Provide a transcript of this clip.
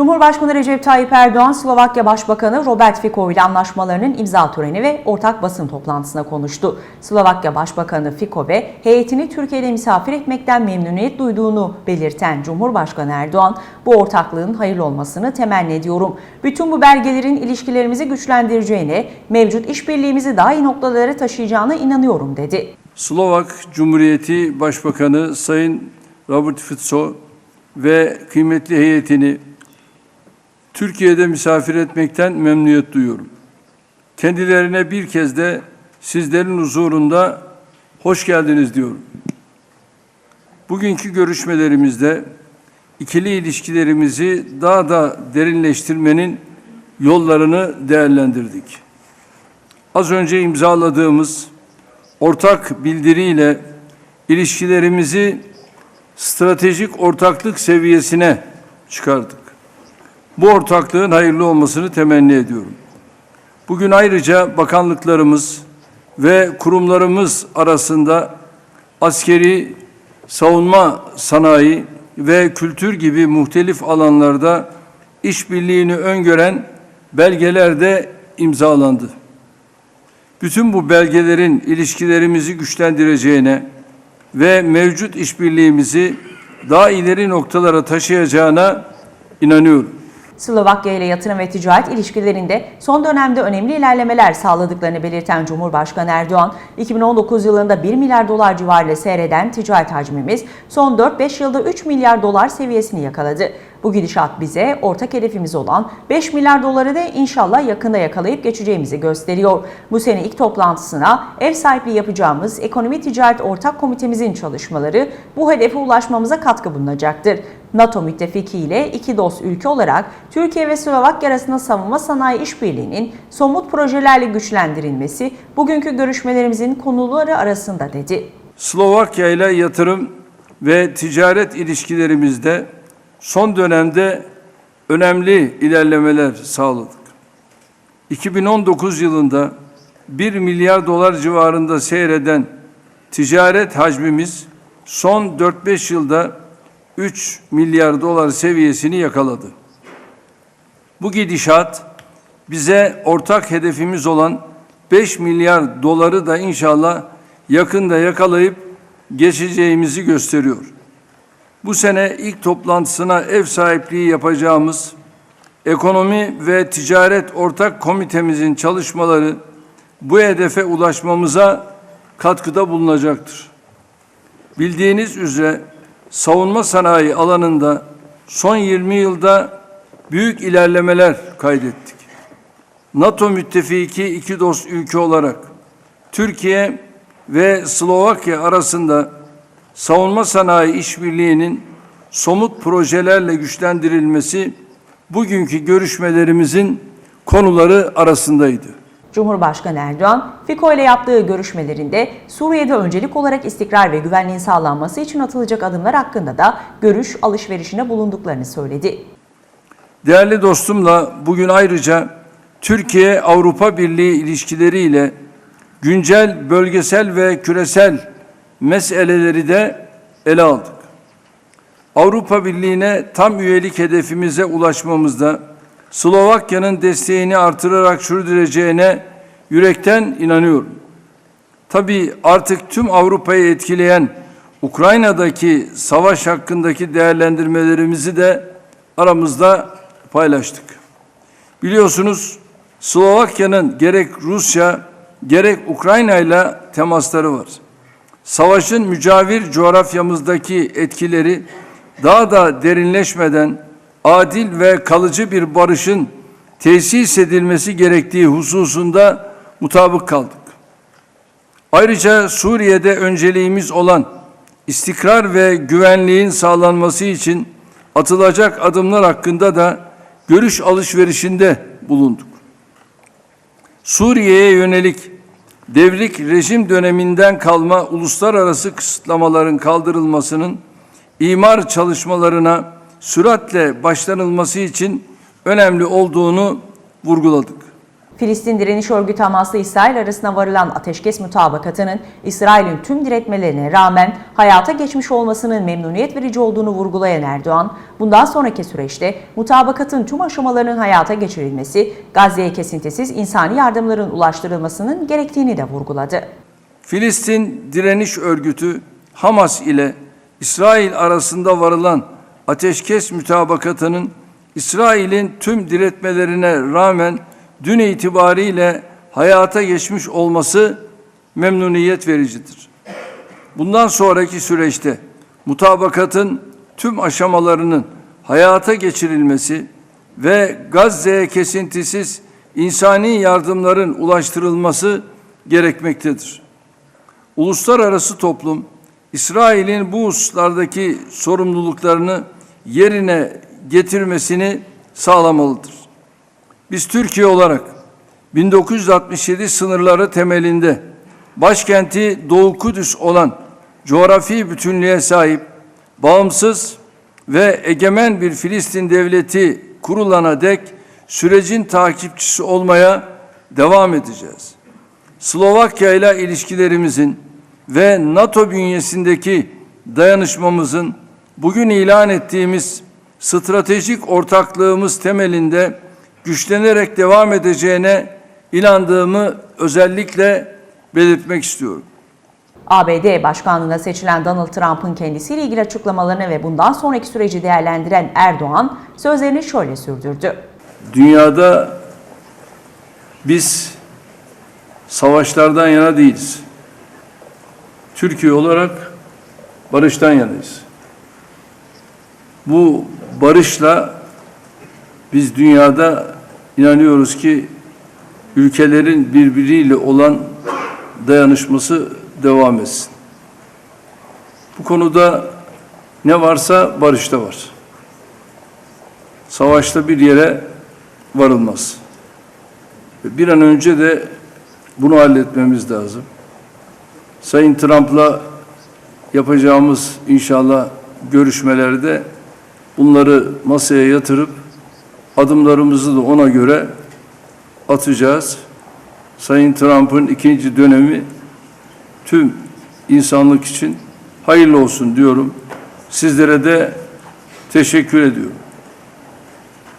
Cumhurbaşkanı Recep Tayyip Erdoğan, Slovakya Başbakanı Robert Fico ile anlaşmalarının imza töreni ve ortak basın toplantısına konuştu. Slovakya Başbakanı Fico ve heyetini Türkiye'de misafir etmekten memnuniyet duyduğunu belirten Cumhurbaşkanı Erdoğan, bu ortaklığın hayırlı olmasını temenni ediyorum. Bütün bu belgelerin ilişkilerimizi güçlendireceğine, mevcut işbirliğimizi daha iyi noktalara taşıyacağına inanıyorum dedi. Slovak Cumhuriyeti Başbakanı Sayın Robert Fico ve kıymetli heyetini Türkiye'de misafir etmekten memnuniyet duyuyorum. Kendilerine bir kez de sizlerin huzurunda hoş geldiniz diyorum. Bugünkü görüşmelerimizde ikili ilişkilerimizi daha da derinleştirmenin yollarını değerlendirdik. Az önce imzaladığımız ortak bildiriyle ilişkilerimizi stratejik ortaklık seviyesine çıkardık. Bu ortaklığın hayırlı olmasını temenni ediyorum. Bugün ayrıca bakanlıklarımız ve kurumlarımız arasında askeri, savunma sanayi ve kültür gibi muhtelif alanlarda işbirliğini öngören belgeler de imzalandı. Bütün bu belgelerin ilişkilerimizi güçlendireceğine ve mevcut işbirliğimizi daha ileri noktalara taşıyacağına inanıyorum. Slovakya ile yatırım ve ticaret ilişkilerinde son dönemde önemli ilerlemeler sağladıklarını belirten Cumhurbaşkanı Erdoğan, 2019 yılında 1 milyar dolar civarıyla seyreden ticaret hacmimiz son 4-5 yılda 3 milyar dolar seviyesini yakaladı. Bu gidişat bize ortak hedefimiz olan 5 milyar doları da inşallah yakında yakalayıp geçeceğimizi gösteriyor. Bu sene ilk toplantısına ev sahipliği yapacağımız Ekonomi Ticaret Ortak Komitemizin çalışmaları bu hedefe ulaşmamıza katkı bulunacaktır. NATO müttefiki ile iki dost ülke olarak Türkiye ve Slovakya arasında savunma sanayi işbirliğinin somut projelerle güçlendirilmesi bugünkü görüşmelerimizin konuları arasında dedi. Slovakya ile yatırım ve ticaret ilişkilerimizde son dönemde önemli ilerlemeler sağladık. 2019 yılında 1 milyar dolar civarında seyreden ticaret hacmimiz son 4-5 yılda 3 milyar dolar seviyesini yakaladı. Bu gidişat bize ortak hedefimiz olan 5 milyar doları da inşallah yakında yakalayıp geçeceğimizi gösteriyor. Bu sene ilk toplantısına ev sahipliği yapacağımız Ekonomi ve Ticaret Ortak Komitemizin çalışmaları bu hedefe ulaşmamıza katkıda bulunacaktır. Bildiğiniz üzere savunma sanayi alanında son 20 yılda büyük ilerlemeler kaydettik. NATO müttefiki iki dost ülke olarak Türkiye ve Slovakya arasında savunma sanayi işbirliğinin somut projelerle güçlendirilmesi bugünkü görüşmelerimizin konuları arasındaydı. Cumhurbaşkanı Erdoğan, Fico ile yaptığı görüşmelerinde Suriye'de öncelik olarak istikrar ve güvenliğin sağlanması için atılacak adımlar hakkında da görüş alışverişine bulunduklarını söyledi. Değerli dostumla bugün ayrıca Türkiye-Avrupa Birliği ilişkileriyle güncel bölgesel ve küresel meseleleri de ele aldık. Avrupa Birliği'ne tam üyelik hedefimize ulaşmamızda Slovakya'nın desteğini artırarak sürdüreceğine yürekten inanıyorum. Tabii artık tüm Avrupa'yı etkileyen Ukrayna'daki savaş hakkındaki değerlendirmelerimizi de aramızda paylaştık. Biliyorsunuz Slovakya'nın gerek Rusya gerek Ukrayna ile temasları var. Savaşın mücavir coğrafyamızdaki etkileri daha da derinleşmeden adil ve kalıcı bir barışın tesis edilmesi gerektiği hususunda mutabık kaldık. Ayrıca Suriye'de önceliğimiz olan istikrar ve güvenliğin sağlanması için atılacak adımlar hakkında da görüş alışverişinde bulunduk. Suriye'ye yönelik devrik rejim döneminden kalma uluslararası kısıtlamaların kaldırılmasının imar çalışmalarına süratle başlanılması için önemli olduğunu vurguladık. Filistin Direniş Örgütü Hamas'la İsrail arasında varılan ateşkes mutabakatının İsrail'in tüm diretmelerine rağmen hayata geçmiş olmasının memnuniyet verici olduğunu vurgulayan Erdoğan, bundan sonraki süreçte mutabakatın tüm aşamalarının hayata geçirilmesi, Gazze'ye kesintisiz insani yardımların ulaştırılmasının gerektiğini de vurguladı. Filistin Direniş Örgütü Hamas ile İsrail arasında varılan ateşkes mütabakatının İsrail'in tüm diretmelerine rağmen dün itibariyle hayata geçmiş olması memnuniyet vericidir. Bundan sonraki süreçte mutabakatın tüm aşamalarının hayata geçirilmesi ve Gazze'ye kesintisiz insani yardımların ulaştırılması gerekmektedir. Uluslararası toplum İsrail'in bu hususlardaki sorumluluklarını yerine getirmesini sağlamalıdır. Biz Türkiye olarak 1967 sınırları temelinde başkenti Doğu Kudüs olan coğrafi bütünlüğe sahip, bağımsız ve egemen bir Filistin devleti kurulana dek sürecin takipçisi olmaya devam edeceğiz. Slovakya ile ilişkilerimizin ve NATO bünyesindeki dayanışmamızın bugün ilan ettiğimiz stratejik ortaklığımız temelinde güçlenerek devam edeceğine inandığımı özellikle belirtmek istiyorum. ABD Başkanlığına seçilen Donald Trump'ın kendisiyle ilgili açıklamalarını ve bundan sonraki süreci değerlendiren Erdoğan sözlerini şöyle sürdürdü. Dünyada biz savaşlardan yana değiliz. Türkiye olarak barıştan yanayız. Bu barışla biz dünyada inanıyoruz ki ülkelerin birbiriyle olan dayanışması devam etsin. Bu konuda ne varsa barışta var. Savaşta bir yere varılmaz. Bir an önce de bunu halletmemiz lazım. Sayın Trump'la yapacağımız inşallah görüşmelerde bunları masaya yatırıp adımlarımızı da ona göre atacağız. Sayın Trump'ın ikinci dönemi tüm insanlık için hayırlı olsun diyorum. Sizlere de teşekkür ediyorum.